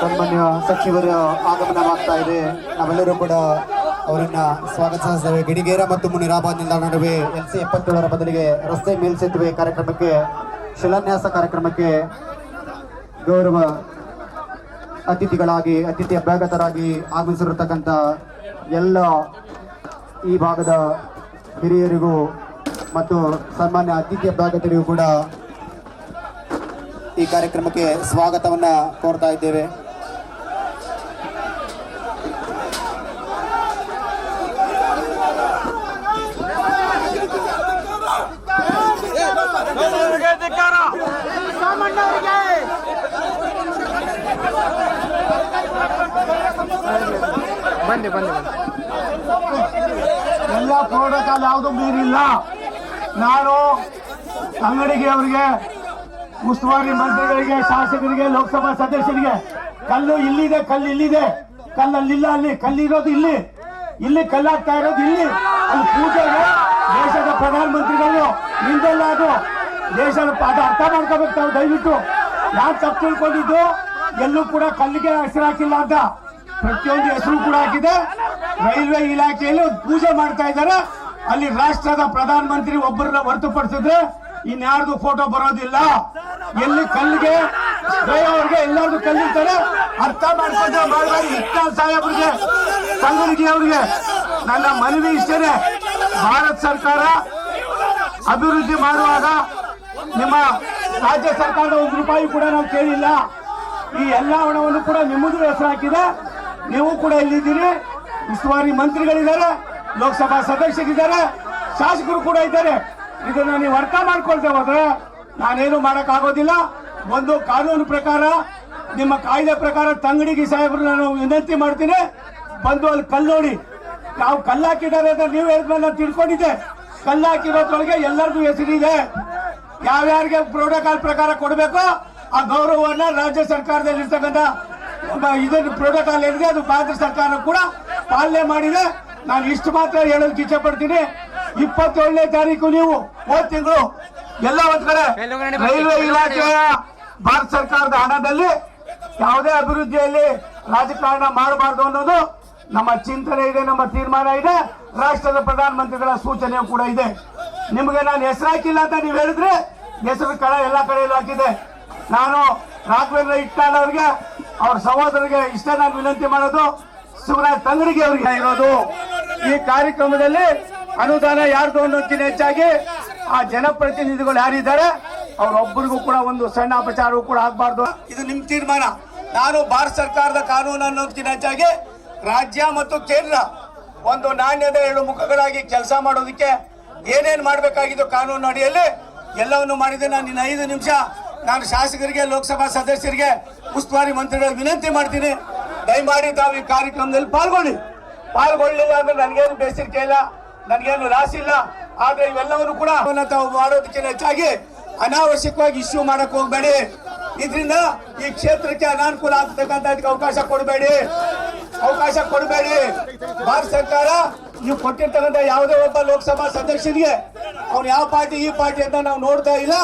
ಸನ್ಮಾನ್ಯ ಸಚಿವರ ಆಗಮನವಾಗ್ತಾ ಇದೆ. ನಾವೆಲ್ಲರೂ ಕೂಡ ಅವರನ್ನ ಸ್ವಾಗತಿಸಿದ್ದೇವೆ ಗಿಡಿಗೇರ ಮತ್ತು ಮುನಿರಾಬಾದ್ ನಿಲ್ದಾಣ ನಡುವೆ ಎಲ್ ಸಿ ಎಪ್ಪತ್ತೇಳರ ಬದಲಿಗೆ ರಸ್ತೆ ಮೇಲ್ಸೇತುವೆ ಕಾರ್ಯಕ್ರಮಕ್ಕೆ ಶಿಲಾನ್ಯಾಸ ಕಾರ್ಯಕ್ರಮಕ್ಕೆ ಗೌರವ ಅತಿಥಿಗಳಾಗಿ, ಅತಿಥಿ ಅಭ್ಯಾಗತರಾಗಿ ಆಗಮಿಸಿರತಕ್ಕಂಥ ಎಲ್ಲ ಈ ಭಾಗದ ಹಿರಿಯರಿಗೂ ಮತ್ತು ಸನ್ಮಾನ್ಯ ಅತಿಥಿ ಅಭ್ಯಾಗತರಿಗೂ ಕೂಡ ಈ ಕಾರ್ಯಕ್ರಮಕ್ಕೆ ಸ್ವಾಗತವನ್ನು ಕೋರ್ತಾ ಇದ್ದೇವೆ. ಎಲ್ಲ ಪ್ರೋಟೋಕಾಲ್ ಯಾವುದು ಮೀರಿಲ್ಲ. ನಾನು ಅಂಗಡಿಗೆ ಅವರಿಗೆ, ಉಸ್ತುವಾರಿ ಮಂತ್ರಿಗಳಿಗೆ, ಶಾಸಕರಿಗೆ, ಲೋಕಸಭಾ ಸದಸ್ಯರಿಗೆ, ಕಲ್ಲು ಇಲ್ಲಿದೆ ಕಲ್ಲು ಇಲ್ಲಿದೆ. ಕಲ್ಲು ಅಲ್ಲಿಲ್ಲ ಅಲ್ಲಿ ಕಲ್ಲಿರೋದು ಇಲ್ಲಿ. ಇಲ್ಲಿ ಕಲ್ಲಾಗ್ತಾ ಇರೋದು ಇಲ್ಲಿ. ಅಲ್ಲಿ ಪೂಜೆಗೆ ದೇಶದ ಪ್ರಧಾನಮಂತ್ರಿಗಳು ನಿಂದಲ್ಲ ಅದು. ದೇಶದ ಅದು ಅರ್ಥ ಮಾಡ್ಕೋಬೇಕು ತಾವು ದಯವಿಟ್ಟು. ಯಾರು ತಪ್ಪು ತಿಳ್ಕೊಂಡಿದ್ದು, ಎಲ್ಲೂ ಕೂಡ ಕಲ್ಲಿಗೆ ಹೆಸರು ಹಾಕಿಲ್ಲ ಅಂತ. ಪ್ರತಿಯೊಂದು ಹೆಸರು ಕೂಡ ಹಾಕಿದೆ. ರೈಲ್ವೆ ಇಲಾಖೆಯಲ್ಲಿ ಪೂಜೆ ಮಾಡ್ತಾ ಇದ್ದಾರೆ. ಅಲ್ಲಿ ರಾಷ್ಟ್ರದ ಪ್ರಧಾನಮಂತ್ರಿ ಒಬ್ಬರನ್ನ ಹೊರತುಪಡಿಸಿದ್ರೆ ಇನ್ಯಾರ್ದು ಫೋಟೋ ಬರೋದಿಲ್ಲ. ಎಲ್ಲಿ ಕಲ್ಲಿಗೆ ಅವ್ರಿಗೆ ಎಲ್ಲಾರ್ದು ಕಲ್ಲಿರ್ತಾರೆ. ಅರ್ಥ ಮಾಡ್ಕೊಂಡ್ರೆ ಇಕ್ತಾಲ್ ಸಾಹೇಬ್ರಿಗೆ ಸಂಗಡಿಗೆ ಅವ್ರಿಗೆ ನನ್ನ ಮನವಿ ಇಷ್ಟೇ ಭಾರತ ಸರ್ಕಾರ ಅಭಿವೃದ್ಧಿ ಮಾಡುವಾಗ ನಿಮ್ಮ ರಾಜ್ಯ ಸರ್ಕಾರದ ಒಂದು ರೂಪಾಯಿ ಕೂಡ ನಾವು ಕೇಳಿಲ್ಲ. ಈ ಎಲ್ಲ ಹಣವನ್ನು ಕೂಡ ನಿಮ್ಮದು ಹೆಸರು ಹಾಕಿದೆ. ನೀವು ಕೂಡ ಇಲ್ಲಿದ್ದೀರಿ. ಉಸ್ತುವಾರಿ ಮಂತ್ರಿಗಳಿದ್ದಾರೆ, ಲೋಕಸಭಾ ಸದಸ್ಯರಿದ್ದಾರೆ, ಶಾಸಕರು ಕೂಡ ಇದ್ದಾರೆ. ಇದನ್ನ ನೀವು ಅರ್ಥ ಮಾಡ್ಕೊಳ್ತೇವೆ ಹೋದ್ರೆ ನಾನೇನು ಮಾಡೋಕ್ಕಾಗೋದಿಲ್ಲ. ಒಂದು ಕಾನೂನು ಪ್ರಕಾರ, ನಿಮ್ಮ ಕಾಯ್ದೆ ಪ್ರಕಾರ ತಂಗಡಿಗೆ ಸಾಹೇಬ್ರು ನಾನು ವಿನಂತಿ ಮಾಡ್ತೀನಿ. ಬಂದು ಅಲ್ಲಿ ಕಲ್ಲು ನೋಡಿ. ನಾವು ಕಲ್ಲು ಹಾಕಿದ್ದಾರೆ ಅಂತ ನೀವು ಹೇಳಿದ್ಮೇಲೆ ನಾನು ತಿಳ್ಕೊಂಡಿದ್ದೆ. ಕಲ್ಲು ಹಾಕಿರೋದ್ರೊಳಗೆ ಎಲ್ಲರಿಗೂ ಹೆಸರಿದೆ ಯಾವ್ಯಾರಿಗೆ ಪ್ರೋಟೋಕಾಲ್ ಪ್ರಕಾರ ಕೊಡಬೇಕು ಆ ಗೌರವವನ್ನ ರಾಜ್ಯ ಸರ್ಕಾರದಲ್ಲಿ ಇರ್ತಕ್ಕಂಥ ಇದನ್ನು ಪ್ರೋಟೋಕಾಲ್ ಏನಿದೆ ಅದು ಭಾರತ ಸರ್ಕಾರ ಕೂಡ ಪಾಲನೆ ಮಾಡಿದೆ. ನಾನು ಇಷ್ಟು ಮಾತ್ರ ಹೇಳೋದಕ್ಕೆ ಇಚ್ಛೆ ಪಡ್ತೀನಿ. ಇಪ್ಪತ್ತೇಳನೇ ತಾರೀಕು ನೀವು ಹೋದ ತಿಂಗಳು ಎಲ್ಲ ಒಂದ್ ಕಡೆ ರೈಲ್ವೆ ಇಲಾಖೆ ಭಾರತ ಸರ್ಕಾರದ ಹಣದಲ್ಲಿ ಯಾವುದೇ ಅಭಿವೃದ್ಧಿಯಲ್ಲಿ ರಾಜಕಾರಣ ಮಾಡಬಾರ್ದು ಅನ್ನೋದು ನಮ್ಮ ಚಿಂತನೆ ಇದೆ ನಮ್ಮ ತೀರ್ಮಾನ ಇದೆ. ರಾಷ್ಟ್ರದ ಪ್ರಧಾನಮಂತ್ರಿಗಳ ಸೂಚನೆ ಕೂಡ ಇದೆ. ನಿಮಗೆ ನಾನು ಹೆಸರು ಹಾಕಿಲ್ಲ ಅಂತ ನೀವು ಹೇಳಿದ್ರೆ ಹೆಸರು ಕಡೆ ಎಲ್ಲ ಕಡೆಯಲ್ಲೂ ಹಾಕಿದೆ. ನಾನು ರಾಘವೇಂದ್ರ ಇಟ್ಟಾಲ್ ಅವ್ರಿಗೆ ಅವ್ರ ಸಹೋದರಿಗೆ ಇಷ್ಟ ನಾನು ವಿನಂತಿ ಮಾಡೋದು ಶಿವರಾಜ್ ತಂಗಡಿಗೆ ಅವರಿಗೆ ಇರೋದು. ಈ ಕಾರ್ಯಕ್ರಮದಲ್ಲಿ ಅನುದಾನ ಯಾರ್ದು ಅನ್ನೋದಕ್ಕಿಂತ ಹೆಚ್ಚಾಗಿ ಆ ಜನಪ್ರತಿನಿಧಿಗಳು ಯಾರಿದ್ದಾರೆ, ಅವರೊಬ್ಬರಿಗೂ ಕೂಡ ಒಂದು ಸಣ್ಣ ಅಪಚಾರವೂ ಕೂಡ ಆಗಬಾರ್ದು. ಇದು ನಿಮ್ ತೀರ್ಮಾನ. ನಾನು ಭಾರತ ಸರ್ಕಾರದ ಕಾನೂನು ಅನ್ನೋದಕ್ಕಿಂತ ಹೆಚ್ಚಾಗಿ ರಾಜ್ಯ ಮತ್ತು ಕೇಂದ್ರ ಒಂದು ನಾಣ್ಯದ ಎರಡು ಮುಖಗಳಾಗಿ ಕೆಲಸ ಮಾಡೋದಕ್ಕೆ ಏನೇನ್ ಮಾಡಬೇಕಾಗಿದ್ದು ಕಾನೂನು ಅಡಿಯಲ್ಲಿ ಎಲ್ಲವನ್ನು ಮಾಡಿದೆ. ನಾನು ಇನ್ನು ಐದು ನಿಮಿಷ ನಾನು ಶಾಸಕರಿಗೆ, ಲೋಕಸಭಾ ಸದಸ್ಯರಿಗೆ ಉಸ್ತುವಾರಿ ಮಂತ್ರಿಗಳಿಗೆ ವಿನಂತಿ ಮಾಡ್ತೀನಿ. ದಯಮಾಡಿ ತಾವು ಈ ಕಾರ್ಯಕ್ರಮದಲ್ಲಿ ಪಾಲ್ಗೊಳ್ಳಿ. ಪಾಲ್ಗೊಳ್ಳಿಲ್ಲ ಅಂದ್ರೆ ನನಗೇನು ಬೇಸರಿಕೆ ಇಲ್ಲ, ನನಗೇನು ರಾಸಿ ಇಲ್ಲ. ಆದ್ರೆ ಇವೆಲ್ಲವನ್ನು ಕೂಡ ತಾವು ಮಾಡೋದಕ್ಕಿಂತ ಹೆಚ್ಚಾಗಿ ಅನಾವಶ್ಯಕವಾಗಿ ಇಶ್ಯೂ ಮಾಡಕ್ ಹೋಗ್ಬೇಡಿ. ಇದರಿಂದ ಈ ಕ್ಷೇತ್ರಕ್ಕೆ ಅನಾನುಕೂಲ ಆಗ್ತಕ್ಕಂಥದಕ್ಕೆ ಅವಕಾಶ ಕೊಡಬೇಡಿ. ಅವಕಾಶ ಕೊಡಬೇಡಿ. ಭಾರತ ಸರ್ಕಾರ ನೀವು ಕೊಟ್ಟಿರ್ತಕ್ಕಂಥ ಯಾವುದೇ ಒಬ್ಬ ಲೋಕಸಭಾ ಸದಸ್ಯರಿಗೆ ಅವ್ನು ಯಾವ ಪಾರ್ಟಿ, ಈ ಪಾರ್ಟಿ ಅಂತ ನಾವು ನೋಡ್ತಾ ಇಲ್ಲ.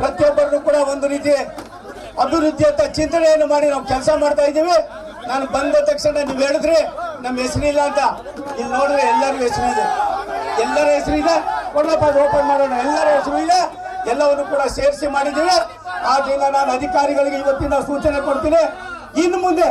ಪ್ರತಿಯೊಬ್ಬರನ್ನು ಕೂಡ ಒಂದು ರೀತಿ ಅಭಿವೃದ್ಧಿ ಅಂತ ಚಿಂತನೆಯನ್ನು ಮಾಡಿ ನಾವು ಕೆಲಸ ಮಾಡ್ತಾ ಇದ್ದೀವಿ. ನಾನು ಬಂದ ತಕ್ಷಣ ನೀವು ಹೇಳಿದ್ರಿ, ನಮ್ಮ ಹೆಸರಿಲ್ಲ ಅಂತ. ಇಲ್ಲಿ ನೋಡಿದ್ರೆ ಎಲ್ಲರಿಗೂ ಹೆಸರಿದೆ ಎಲ್ಲರ ಹೆಸರಿದೆ ಕೊಡಪ್ಪ ಓಪನ್ ಮಾಡೋಣ. ಎಲ್ಲರ ಹೆಸರು ಇದೆ. ಎಲ್ಲವನ್ನು ಕೂಡ ಸೇರಿಸಿ ಮಾಡಿದ್ದೀವಿ. ಆದ್ರಿಂದ ನಾನು ಅಧಿಕಾರಿಗಳಿಗೆ ಇವತ್ತಿನ ಸೂಚನೆ ಕೊಡ್ತೀನಿ. ಇನ್ನು ಮುಂದೆ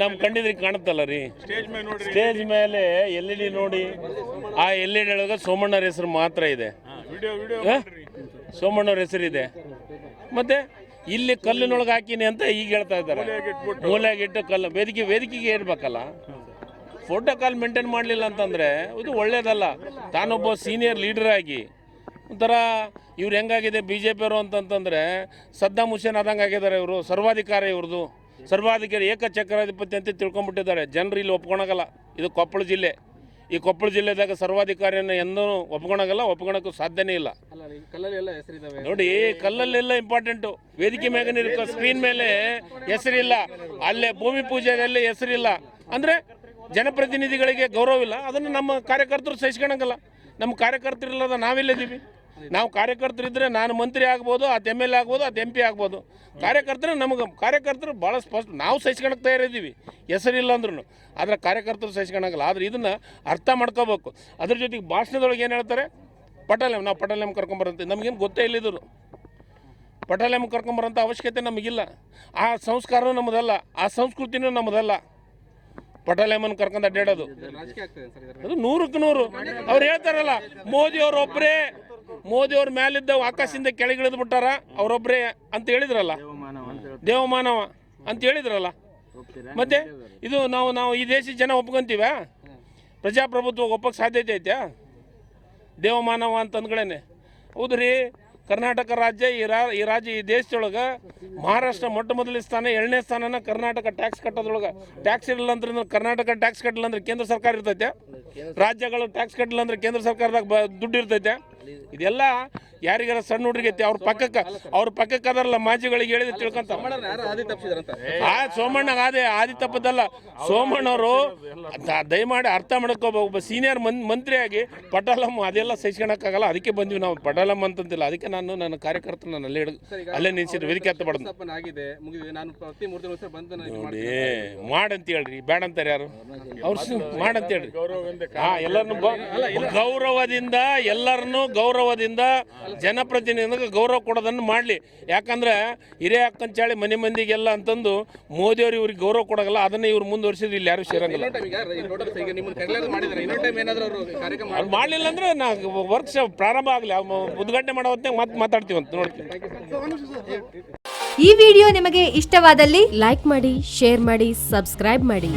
ನಮ್ಮ ಕಂಡಿದ್ರಿ ಕಾಣುತ್ತಲ್ಲ ರೀ? ಸ್ಟೇಜ್ ಮೇಲೆ ಎಲ್ ಇ ಡಿ ನೋಡಿ ಆ ಎಲ್ ಇ ಡಿ ಒಳಗೆ ಸೋಮಣ್ಣರ ಹೆಸರು ಮಾತ್ರ ಇದೆ. ಸೋಮಣ್ಣವ್ರ ಹೆಸರು ಇದೆ. ಮತ್ತೆ ಇಲ್ಲಿ ಕಲ್ಲಿನೊಳಗೆ ಹಾಕಿನಿ ಅಂತ ಈಗ ಹೇಳ್ತಾ ಇದ್ದಾರೆ. ಮೂಲೆಗಿಟ್ಟು ಕಲ್ಲು ವೇದಿಕೆ ವೇದಿಕೆಗೆ ಇರ್ಬೇಕಲ್ಲ ಕಾಲ್ ಮೇಂಟೈನ್ ಮಾಡಲಿಲ್ಲ ಅಂತಂದರೆ ಇದು ಒಳ್ಳೇದಲ್ಲ. ತಾನೊಬ್ಬ ಸೀನಿಯರ್ ಲೀಡರ್ ಆಗಿ ಒಂಥರ ಇವ್ರು ಹೆಂಗಾಗಿದೆ ಬಿ ಜೆ ಪಿಯವರು ಅಂತಂತಂದರೆ ಸದ್ದಾಮ್ ಹುಸೇನ್ ಆದಂಗೆ ಆಗಿದ್ದಾರೆ ಇವರು ಸರ್ವಾಧಿಕಾರ ಇವ್ರದ್ದು ಸರ್ವಾಧಿಕಾರಿ ಏಕಚಕ್ರಾಧಿಪತಿ ಅಂತ ತಿಳ್ಕೊಂಡ್ಬಿಟ್ಟಿದ್ದಾರೆ. ಜನರು ಇಲ್ಲಿ ಒಪ್ಕೊಳಗಲ್ಲ ಇದು ಕೊಪ್ಪಳ ಜಿಲ್ಲೆ. ಈ ಕೊಪ್ಪಳ ಜಿಲ್ಲೆದಾಗ ಸರ್ವಾಧಿಕಾರಿಯನ್ನು ಎಂದೂ ಒಪ್ಕೊಳಗಲ್ಲ ಒಪ್ಕೊಳಕ್ಕೂ ಸಾಧ್ಯನೇ ಇಲ್ಲ. ನೋಡಿ ಕಲ್ಲಲ್ಲೆಲ್ಲ ಇಂಪಾರ್ಟೆಂಟು ವೇದಿಕೆ ಮ್ಯಾಗ ಸ್ಕ್ರೀನ್ ಮೇಲೆ ಹೆಸರಿಲ್ಲ. ಅಲ್ಲೇ ಭೂಮಿ ಪೂಜೆಯಲ್ಲಿ ಹೆಸರಿಲ್ಲ. ಅಂದರೆ ಜನಪ್ರತಿನಿಧಿಗಳಿಗೆ ಗೌರವ ಇಲ್ಲ. ಅದನ್ನು ನಮ್ಮ ಕಾರ್ಯಕರ್ತರು ಸಹಿಸ್ಕೊಳಂಗಲ್ಲ ನಮ್ಮ ಕಾರ್ಯಕರ್ತರಿಲ್ಲದ ನಾವೆಲ್ಲಿದ್ದೀವಿ. ನಾವು ಕಾರ್ಯಕರ್ತರಿದ್ದರೆ ನಾನು ಮಂತ್ರಿ ಆಗ್ಬೋದು ಅದು ಎಂ ಎಲ್ ಎ ಆಗ್ಬೋದು ಅದು ಎಂ ಪಿ ಆಗ್ಬೋದು. ಕಾರ್ಯಕರ್ತರು ನಮಗೆ ಕಾರ್ಯಕರ್ತರು ಭಾಳ ಸ್ಪಷ್ಟ ನಾವು ಸಹಿಸ್ಕೊಳಕ್ಕೆ ತಯಾರಿದ್ದೀವಿ ಹೆಸರಿಲ್ಲ ಅಂದ್ರೂ ಆದರೆ ಕಾರ್ಯಕರ್ತರು ಸಹಿಸ್ಕೊಳಂಗಿಲ್ಲ ಆದರೆ ಇದನ್ನು ಅರ್ಥ ಮಾಡ್ಕೋಬೇಕು. ಅದ್ರ ಜೊತೆಗೆ ಭಾಷಣದೊಳಗೆ ಏನು ಹೇಳ್ತಾರೆ? ಪಟಾಲೆಮ್ ನಾವು ಪಟಾಲೆಮ್ ಕರ್ಕೊಂಬರಂತೆ ನಮಗೇನು ಗೊತ್ತೇ ಇಲ್ಲಿದ್ರು ಪಟಾಲೆಮ್ ಕರ್ಕೊಂಬರೋಂಥ ಅವಶ್ಯಕತೆ ನಮಗಿಲ್ಲ. ಆ ಸಂಸ್ಕಾರವೂ ನಮ್ಮದಲ್ಲ ಆ ಸಂಸ್ಕೃತಿನೂ ನಮ್ಮದಲ್ಲ ಪಟಾಲೆಮನ್ ಕರ್ಕೊಂಡು ಅಡ್ಡಾಡೋದು. ಅದು ನೂರಕ್ಕೆ ನೂರು. ಅವ್ರು ಹೇಳ್ತಾರಲ್ಲ ಮೋದಿ ಒಬ್ಬರೇ ಮೋದಿ ಅವ್ರ ಮೇಲಿದ್ದ ಆಕಾಶದಿಂದ ಕೆಳಗಿಳಿದು ಬಿಟ್ಟಾರ ಅವರೊಬ್ಬರೇ ಅಂತ ಹೇಳಿದ್ರಲ್ಲ? ದೇವಮಾನವ ಅಂತ ಹೇಳಿದ್ರಲ್ಲ? ಮತ್ತೆ ಇದು ನಾವು ನಾವು ಈ ದೇಶದ ಜನ ಒಪ್ಕೊಂತೀವ? ಪ್ರಜಾಪ್ರಭುತ್ವ ಒಪ್ಪಕ್ಕೆ ಸಾಧ್ಯತೆ ಐತ್ಯಾ? ದೇವಮಾನವ ಅಂತ ಅಂದ್ಗಳೇನೆ ಹೌದು ಕರ್ನಾಟಕ ರಾಜ್ಯ ಈ ರಾ, ಈ ರಾಜ್ಯ, ಈ ದೇಶದೊಳಗೆ ಮಹಾರಾಷ್ಟ್ರ ಮೊಟ್ಟ ಮೊದಲ ಸ್ಥಾನ, ಎರಡನೇ ಸ್ಥಾನನ ಕರ್ನಾಟಕ ಟ್ಯಾಕ್ಸ್ ಕಟ್ಟೋದ್ರೊಳಗೆ. ಟ್ಯಾಕ್ಸ್ ಇರಲಿಲ್ಲ ಅಂದ್ರೆ ಕರ್ನಾಟಕ ಟ್ಯಾಕ್ಸ್ ಕಟ್ಟಲಿಲ್ಲ ಅಂದ್ರೆ ಕೇಂದ್ರ ಸರ್ಕಾರ ಇರ್ತೈತೆ ರಾಜ್ಯಗಳು ಟ್ಯಾಕ್ಸ್ ಕಟ್ಟಲಿಲ್ಲ ಅಂದ್ರೆ ಕೇಂದ್ರ ಸರ್ಕಾರದಾಗ ಬ, ದುಡ್ಡು ಇರ್ತೈತೆ ಇದೆಲ್ಲ ಯಾರಿಗಾರ ಸಣ್ಣ ಹುಡುಗೈತಿ ಅವ್ರ ಪಕ್ಕಕ್ಕೆ ಅವ್ರ ಪಕ್ಕಕ್ಕೆ ಅದರಲ್ಲ ಮಾಜಿಗಳಿಗೆ ಹೇಳಿದ್ರೆ ತಿಳ್ಕೊಂತ. ಆ ಸೋಮಣ್ಣ ಅದೇ ಆದಿ ತಪ್ಪದಲ್ಲ ಸೋಮಣ್ಣವರು ದಯಮಾಡಿ ಅರ್ಥ ಮಾಡ್ಕೋಬೇಕು ಒಬ್ಬ ಸೀನಿಯರ್ ಮನ್ ಮಂತ್ರಿಯಾಗಿ ಪಟಾಲಮ್ಮ ಅದೆಲ್ಲ ಸಹಿಸ್ಕೊಳಕ್ಕಾಗಲ್ಲ. ಅದಕ್ಕೆ ಬಂದ್ವಿ ನಾವು. ಪಟಾಲಮ್ಮ ಅಂತಂತಿಲ್ಲ ಅದಕ್ಕೆ ನಾನು ನನ್ನ ಕಾರ್ಯಕರ್ತನ ನಾನು ಅಲ್ಲೇ ಹಿಡಿದು ಅಲ್ಲೇ ನಿಲ್ಸಿದ್ರು. ವೇದಿಕೆ ಹತ್ತ ಬಡ್ದು. ನೋಡಿ ಮಾಡಂತ ಹೇಳ್ರಿ. ಬೇಡ ಅಂತಾರೆ ಯಾರು? ಅವ್ರು ಮಾಡಂತ ಹೇಳ್ರಿ. ಹಾ ಎಲ್ಲರನ್ನು ಗೌರವದಿಂದ ಎಲ್ಲರನ್ನು ಗೌರವದಿಂದ ಜನಪ್ರತಿನಿಧಿಗೆ ಗೌರವ ಕೊಡೋದನ್ನು ಮಾಡಲಿ. ಯಾಕಂದ್ರೆ ಹಿರಿಯ ಅಕ್ಕಂಚಾಳಿ ಮನೆ ಮಂದಿಗೆಲ್ಲ ಅಂತಂದು ಮೋದಿಯವರು ಇವ್ರಿಗೆ ಗೌರವ ಕೊಡೋಲ್ಲ ಅದನ್ನ ಇವ್ರು ಮುಂದುವರಿಸಿದ್ರು ಇಲ್ಲಿ ಯಾರು ಸೇರಂಗಿಲ್ಲ. ಅವರು ಅವ್ರು ಮಾಡಲಿಲ್ಲ ಅಂದ್ರೆ ನಾ ವರ್ಕ್ ಪ್ರಾರಂಭ ಆಗಲಿ. ಉದ್ಘಾಟನೆ ಮಾಡೋ ಹೊತ್ತಿನಾಗ ಮತ್ತೆ ಮಾತಾಡ್ತೀವಿ ಅಂತ ನೋಡ್ತೀವಿ. ಈ ವಿಡಿಯೋ ನಿಮಗೆ ಇಷ್ಟವಾದಲ್ಲಿ ಲೈಕ್ ಮಾಡಿ ಶೇರ್ ಮಾಡಿ ಸಬ್ಸ್ಕ್ರೈಬ್ ಮಾಡಿ.